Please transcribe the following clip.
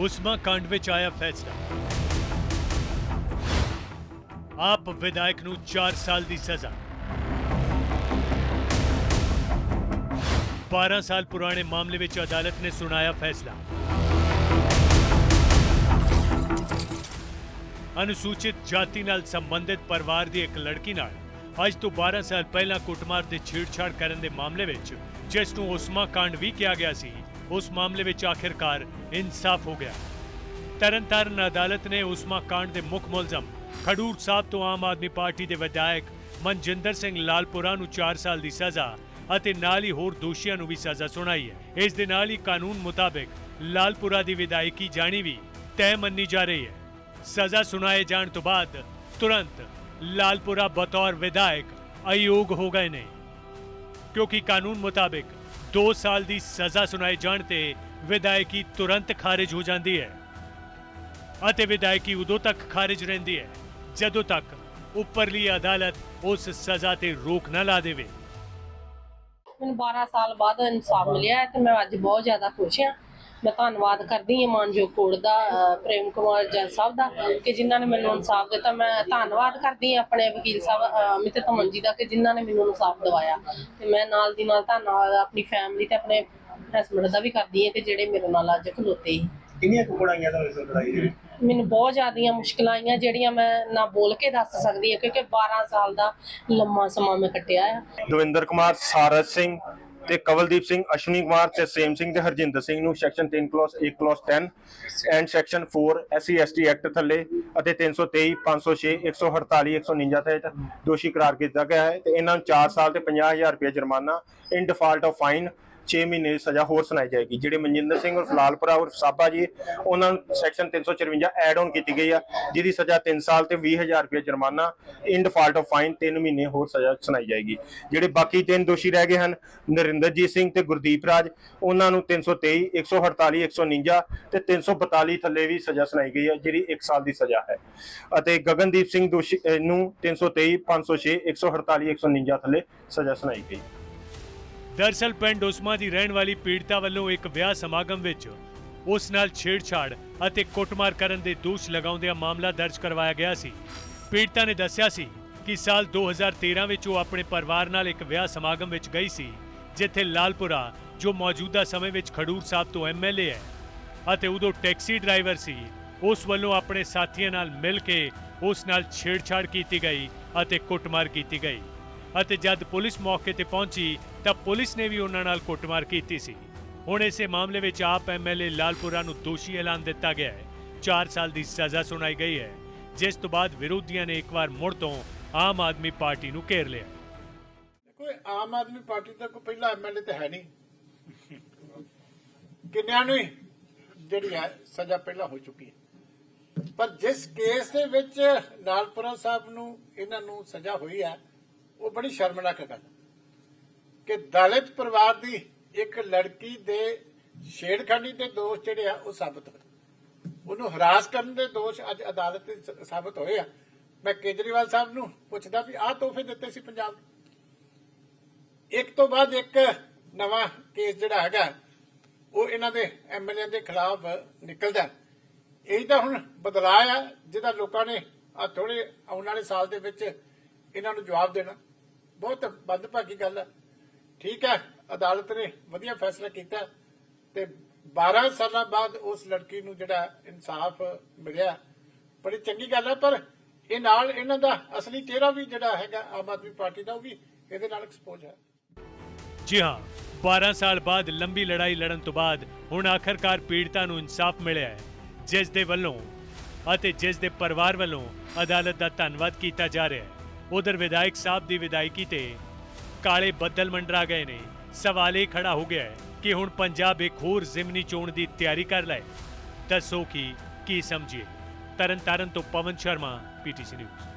ਉਸਮਾ ਕਾਂਡ ਵਿੱਚ ਆਇਆ ਫੈਸਲਾ। ਆਪ ਵਿਧਾਇਕ ਨੂੰ 4 ਸਾਲ ਦੀ ਸਜ਼ਾ। 12 ਸਾਲ ਪੁਰਾਣੇ ਮਾਮਲੇ ਵਿੱਚ ਅਦਾਲਤ ਨੇ ਸੁਣਾਇਆ ਫੈਸਲਾ। ਅਨੁਸੂਚਿਤ ਜਾਤੀ ਨਾਲ ਸੰਬੰਧਿਤ ਪਰਿਵਾਰ ਦੀ ਇੱਕ ਲੜਕੀ ਨਾਲ ਅੱਜ ਤੋਂ 12 ਸਾਲ ਪਹਿਲਾਂ ਕੁੱਟਮਾਰ ਤੇ ਛੇੜਛਾੜ ਕਰਨ ਦੇ ਮਾਮਲੇ ਵਿੱਚ ਜਿਸ ਨੂੰ ਉਸਮਾ ਕਾਂਡ ਵੀ ਕਿਹਾ ਗਿਆ ਸੀ ਉਸ ਮਾਮਲੇ ਵਿੱਚ ਆਖਿਰਕਾਰ ਇਨਸਾਫ ਹੋ ਗਿਆ। ਤਰਨਤਾਰਨ ਅਦਾਲਤ ਨੇ ਉਸਮਾ ਕਾਂਡ ਦੇ ਮੁੱਖ ਮੁਲਜ਼ਮ ਖਡੂਰ ਸਾਹਿਬ ਤੋਂ ਆਮ ਆਦਮੀ ਪਾਰਟੀ ਦੇ ਵਿਧਾਇਕ ਮਨਜਿੰਦਰ ਸਿੰਘ ਲਾਲਪੁਰਾ ਨੂੰ 4 ਸਾਲ ਦੀ ਸਜ਼ਾ ਅਤੇ ਨਾਲ ਹੀ ਹੋਰ ਦੋਸ਼ੀਆਂ ਨੂੰ ਵੀ ਸਜ਼ਾ ਸੁਣਾਈ ਹੈ। ਇਸ ਦੇ ਨਾਲ ਹੀ ਕਾਨੂੰਨ ਮੁਤਾਬਕ ਲਾਲਪੁਰਾ ਦੀ ਵਿਧਾਇਕੀ ਜਾਣੀ ਵੀ ਤੈਅ ਮੰਨੀ ਜਾ ਰਹੀ ਹੈ। ਸਜ਼ਾ ਸੁਣਾਏ ਜਾਣ ਤੋਂ ਬਾਅਦ ਤੁਰੰਤ ਲਾਲਪੁਰਾ ਬਤੌਰ ਵਿਧਾਇਕ ਅਯੋਗ ਹੋ ਗਏ ਨੇ। ਕਿਉਂਕਿ ਕਾਨੂੰਨ ਮੁਤਾਬਕ 2 ਸਾਲ ਦੀ ਸਜ਼ਾ ਸੁਣਾਏ ਜਾਣ ਤੇ ਵਿਧਾਇਕੀ ਤੁਰੰਤ ਖਾਰਜ ਹੋ ਜਾਂਦੀ ਹੈ ਅਤੇ ਵਿਧਾਇਕੀ ਉਦੋਂ ਤੱਕ ਖਾਰਜ ਰਹਿੰਦੀ ਹੈ ਜਦੋਂ ਤੱਕ ਉੱਪਰਲੀ ਅਦਾਲਤ ਉਸ ਸਜ਼ਾ ਤੇ ਰੋਕ ਨਾ ਲਾ ਦੇਵੇ। ਮੈਨੂੰ 12 ਸਾਲ ਬਾਅਦ ਇਨਸਾਫ ਮਿਲਿਆ ਤੇ ਮੈਂ ਅੱਜ ਬਹੁਤ ਜ਼ਿਆਦਾ ਖੁਸ਼ ਹਾਂ। ਮੈਂ ਧੰਨਵਾਦ ਕਰਦੀ ਹਾਂ ਮਾਨਯੋਗ ਕੋਰਟ ਦਾ ਪ੍ਰੇਮ ਕੁਮਾਰ ਜੱਜ ਸਾਹਿਬ ਦਾ ਕਿ ਜਿਨ੍ਹਾਂ ਨੇ ਮੈਨੂੰ ਇਨਸਾਫ ਦਿੱਤਾ। ਮੈਂ ਧੰਨਵਾਦ ਕਰਦੀ ਹਾਂ ਆਪਣੇ ਵਕੀਲ ਸਾਹਿਬ ਅਮਿਤ ਧਮਨ ਜੀ ਦਾ ਕਿ ਜਿਨ੍ਹਾਂ ਨੇ ਮੈਨੂੰ ਇਨਸਾਫ ਦਿਵਾਇਆ। ਤੇ ਮੈਂ ਨਾਲ ਦੀ ਨਾਲ ਧੰਨਵਾਦ ਆਪਣੀ ਫੈਮਿਲੀ ਤੇ ਆਪਣੇ ਹਸਬੰਡ ਦਾ ਵੀ ਕਰਦੀ ਹਾਂ ਕਿ ਜਿਹੜੇ ਮੇਰੇ ਨਾਲ ਅੱਜ ਖਲੋਤੇ ਸੀ। ਕਿੰਨੀਆਂ ਕੁ ਪੜਾਈਆਂ ਦਾ ਲੜਾਈ ਦੇ ਵਿੱਚ? ਮੈਨੂੰ ਬਹੁਤ ਜ਼ਿਆਦੀਆਂ ਮੁਸ਼ਕਲਾਂ ਆਈਆਂ ਜਿਹੜੀਆਂ ਮੈਂ ਨਾ ਬੋਲ ਕੇ ਦੱਸ ਸਕਦੀ ਹਾਂ ਕਿਉਂਕਿ 12 ਸਾਲ ਦਾ ਲੰਮਾ ਸਮਾਂ ਮੈਂ ਕੱਟਿਆ ਹੈ ਦਵਿੰਦਰ ਕੁਮਾਰ ਸਾਰਜ ਸਿੰਘ ਤੇ ਕਵਲਦੀਪ ਸਿੰਘ, ਅਸ਼ਵਨੀ ਕੁਮਾਰ ਤੇ ਸੇਮ ਸਿੰਘ ਤੇ ਹਰਜਿੰਦਰ ਸਿੰਘ ਨੂੰ section 3 clause 1 clause 10 and section 4 SC ST act ਥੱਲੇ ਅਤੇ 323 506 148 149 ਤਹਿਤ ਦੋਸ਼ੀ ਕਰਾਰ ਕੀਤਾ ਗਿਆ ਹੈ ਤੇ ਇਹਨਾਂ ਨੂੰ 4 ਸਾਲ ਤੇ 50000 ਰੁਪਏ ਜੁਰਮਾਨਾ ਇਨ ਡਿਫਾਲਟ ਆਫ ਫਾਈਨ 6 ਮਹੀਨੇ ਦੀ ਸਜ਼ਾ ਹੋਰ ਸੁਣਾਈ ਜਾਏਗੀ। ਜਿਹੜੇ ਮਨਜਿੰਦਰ ਸਿੰਘ ਉਰਫ ਲਾਲਪੁਰਾ ਉਰਫ ਸਾਬਾ ਜੀ, ਉਹਨਾਂ ਨੂੰ ਸੈਕਸ਼ਨ 354 ਐਡ ਆਨ ਕੀਤੀ ਗਈ ਆ, ਜਿਹਦੀ ਸਜ਼ਾ 3 ਸਾਲ ਤੇ 20000 ਰੁਪਏ ਜੁਰਮਾਨਾ ਇਨ ਡਿਫਾਲਟ ਆਫ ਫਾਈਨ 3 ਮਹੀਨੇ ਹੋਰ ਸਜ਼ਾ ਸੁਣਾਈ ਜਾਏਗੀ। ਜਿਹੜੇ ਬਾਕੀ ਤਿੰਨ ਦੋਸ਼ੀ ਰਹਿ ਗਏ ਹਨ, ਨਰਿੰਦਰਜੀਤ ਸਿੰਘ ਤੇ ਗੁਰਦੀਪ ਰਾਜ, ਉਹਨਾਂ ਨੂੰ 323 148 149 ਤੇ 342 ਥੱਲੇ ਵੀ ਸਜ਼ਾ ਸੁਣਾਈ ਗਈ ਹੈ ਜਿਹੜੀ 1 ਸਾਲ ਦੀ ਸਜ਼ਾ ਹੈ। ਅਤੇ ਗਗਨਦੀਪ ਸਿੰਘ ਦੋਸ਼ੀ, ਅਹ ਨੂੰ 323 506 148 149 ਥੱਲੇ ਸਜ਼ਾ ਸੁਣਾਈ ਗਈ। ਦਰਸਲ ਪਿੰਡ ਉਸਮਾ ਦੀ ਰਹਿਣ ਵਾਲੀ ਪੀੜਤਾ ਵੱਲੋਂ ਇੱਕ ਵਿਆਹ ਸਮਾਗਮ ਵਿੱਚ ਉਸ ਨਾਲ ਛੇੜਛਾੜ ਅਤੇ ਕੁੱਟਮਾਰ ਕਰਨ ਦੇ ਦੋਸ਼ ਲਗਾਉਂਦਿਆਂ ਮਾਮਲਾ ਦਰਜ ਕਰਵਾਇਆ ਗਿਆ ਸੀ। ਪੀੜਤਾ ਨੇ ਦੱਸਿਆ ਸੀ ਕਿ ਸਾਲ 2013 ਵਿੱਚ ਉਹ ਆਪਣੇ ਪਰਿਵਾਰ ਨਾਲ ਇੱਕ ਵਿਆਹ ਸਮਾਗਮ ਵਿੱਚ ਗਈ ਸੀ, ਜਿੱਥੇ ਲਾਲਪੁਰਾ, ਜੋ ਮੌਜੂਦਾ ਸਮੇਂ ਵਿੱਚ ਖਡੂਰ ਸਾਹਿਬ ਤੋਂ ਐਮਐਲਏ ਹੈ ਅਤੇ ਉਦੋਂ ਟੈਕਸੀ ਡਰਾਈਵਰ ਸੀ, ਉਸ ਵੱਲੋਂ ਆਪਣੇ ਸਾਥੀਆਂ ਨਾਲ ਮਿਲ ਕੇ ਉਸ ਨਾਲ ਛੇੜਛਾੜ ਕੀਤੀ ਗਈ ਅਤੇ ਕੁੱਟਮਾਰ ਕੀਤੀ ਗਈ। ਅਤੇ ਜਦ ਪੁਲਿਸ ਮੌਕੇ ਤੇ ਪਹੁੰਚੀ ਤਾਂ ਪੁਲਿਸ ਨੇ ਵੀ ਉਹਨਾਂ ਨਾਲ ਕੁੱਟਮਾਰ ਕੀਤੀ ਸੀ। ਹੁਣ ਇਸੇ ਮਾਮਲੇ ਵਿੱਚ ਆਪ ਐਮਐਲਏ ਲਾਲਪੁਰਾ ਨੂੰ ਦੋਸ਼ੀ ਐਲਾਨ ਦਿੱਤਾ ਗਿਆ ਹੈ। 4 ਸਾਲ ਦੀ ਸਜ਼ਾ ਸੁਣਾਈ ਗਈ ਹੈ, ਜਿਸ ਤੋਂ ਬਾਅਦ ਵਿਰੋਧੀਆਂ ਨੇ ਇੱਕ ਵਾਰ ਮੁੜ ਤੋਂ ਆਮ ਆਦਮੀ ਪਾਰਟੀ ਨੂੰ ਘੇਰ ਲਿਆ। ਕੋਈ ਆਮ ਆਦਮੀ ਪਾਰਟੀ ਦਾ ਕੋਈ ਪਹਿਲਾ ਐਮਐਲਏ ਤੇ ਹੈ ਨਹੀਂ। ਕਿੰਨਿਆਂ ਨੂੰ ਜਿਹੜੀ ਹੈ ਸਜ਼ਾ ਪਹਿਲਾਂ ਹੋ ਚੁੱਕੀ ਹੈ। ਪਰ ਜਿਸ ਕੇਸ ਦੇ ਵਿੱਚ ਲਾਲਪੁਰਾ ਸਾਹਿਬ ਨੂੰ, ਇਹਨਾਂ ਨੂੰ ਸਜ਼ਾ ਹੋਈ ਹੈ ਉਹ ਬੜੀ ਸ਼ਰਮਨਾਕ ਗੱਲ। ਕਿ ਦਲਿਤ ਪਰਿਵਾਰ ਦੀ ਇੱਕ ਲੜਕੀ ਦੇ ਛੇੜਖਾਨੀ ਦੇ ਦੋਸ਼ ਜਿਹੜੇ ਆ, ਉਹ ਸਾਬਤ ਹੋਏ। ਉਹਨੂੰ ਹਰਾਸ ਕਰਨ ਦੇ ਦੋਸ਼ ਅੱਜ ਅਦਾਲਤ ਵਿੱਚ ਸਾਬਤ ਹੋਏ ਆ। ਮੈਂ ਕੇਜਰੀਵਾਲ ਸਾਹਿਬ ਨੂੰ ਪੁੱਛਦਾ ਵੀ ਆਹ ਤੋਹਫੇ ਦਿੱਤੇ ਸੀ ਪੰਜਾਬ ਨੂੰ। ਇੱਕ ਤੋਂ ਬਾਅਦ ਇੱਕ ਨਵਾਂ ਕੇਸ ਜਿਹੜਾ ਹੈਗਾ, ਉਹ ਇਹਨਾਂ ਦੇ ਐਮਐਲਏ ਦੇ ਖਿਲਾਫ ਨਿਕਲਦਾ। ਇਹੀ ਤਾਂ ਹੁਣ ਬਦਲਾਅ ਆ, ਜਿਹਦਾ ਲੋਕਾਂ ਨੇ ਆ ਥੋੜੇ ਆਉਣ ਵਾਲੇ ਸਾਲ ਦੇ ਵਿੱਚ ਇਹਨਾਂ ਨੂੰ ਜਵਾਬ ਦੇਣਾ। ਬਹੁਤ ਬੰਦਭਾਗੀ ਗੱਲ ਹੈ ਠੀਕ ਹੈ ਅਦਾਲਤ ਨੇ ਵਧੀਆ ਫੈਸਲਾ ਕੀਤਾ ਤੇ 12 ਸਾਲਾਂ ਬਾਅਦ ਉਸ ਲੜਕੀ ਨੂੰ ਜਿਹੜਾ ਇਨਸਾਫ ਮਿਲਿਆ। ਬੜੀ ਚੰਗੀ ਗੱਲ ਹੈ ਪਰ ਇਹ ਨਾਲ ਇਹਨਾਂ ਦਾ ਅਸਲੀ ਚਿਹਰਾ ਵੀ ਜਿਹੜਾ ਹੈਗਾ ਆਮ ਆਦਮੀ ਪਾਰਟੀ ਦਾ, ਉਹ ਵੀ ਇਹਦੇ ਨਾਲ ਐਕਸਪੋਜ਼ ਹੈ ਜੀ ਹਾਂ 12 ਸਾਲ ਬਾਅਦ ਲੰਬੀ ਲੜਾਈ ਲੜਨ ਤੋਂ ਬਾਅਦ ਹੁਣ ਆਖਰਕਾਰ ਪੀੜਤਾ ਨੂੰ ਇਨਸਾਫ ਮਿਲਿਆ ਹੈ। ਜਿਸ ਦੇ ਵੱਲੋਂ ਅਤੇ ਜਿਸ ਦੇ ਪਰਿਵਾਰ ਵੱਲੋਂ ਅਦਾਲਤ ਦਾ ਧੰਨਵਾਦ ਕੀਤਾ ਜਾ ਰਿਹਾ ਹੈ। ਉਧਰ ਵਿਧਾਇਕ ਸਾਹਿਬ ਦੀ ਵਿਦਾਇਕੀ ਤੇ ਕਾਲੇ ਬੱਦਲ ਮੰਡਰਾ ਗਏ ਨੇ। ਸਵਾਲ ਇਹ ਖੜਾ ਹੋ ਗਿਆ ਹੈ ਕਿ ਹੁਣ ਪੰਜਾਬ ਇੱਕ ਹੋਰ ਜ਼ਿਮਨੀ ਚੋਣ ਦੀ ਤਿਆਰੀ ਕਰ ਲਏ। ਦੱਸੋ ਕਿ ਕੀ ਸਮਝੀਏ? ਤਰਨ ਤਾਰਨ ਤੋਂ ਪਵਨ ਸ਼ਰਮਾ ਪੀਟੀਸੀ ਨਿਊਜ਼।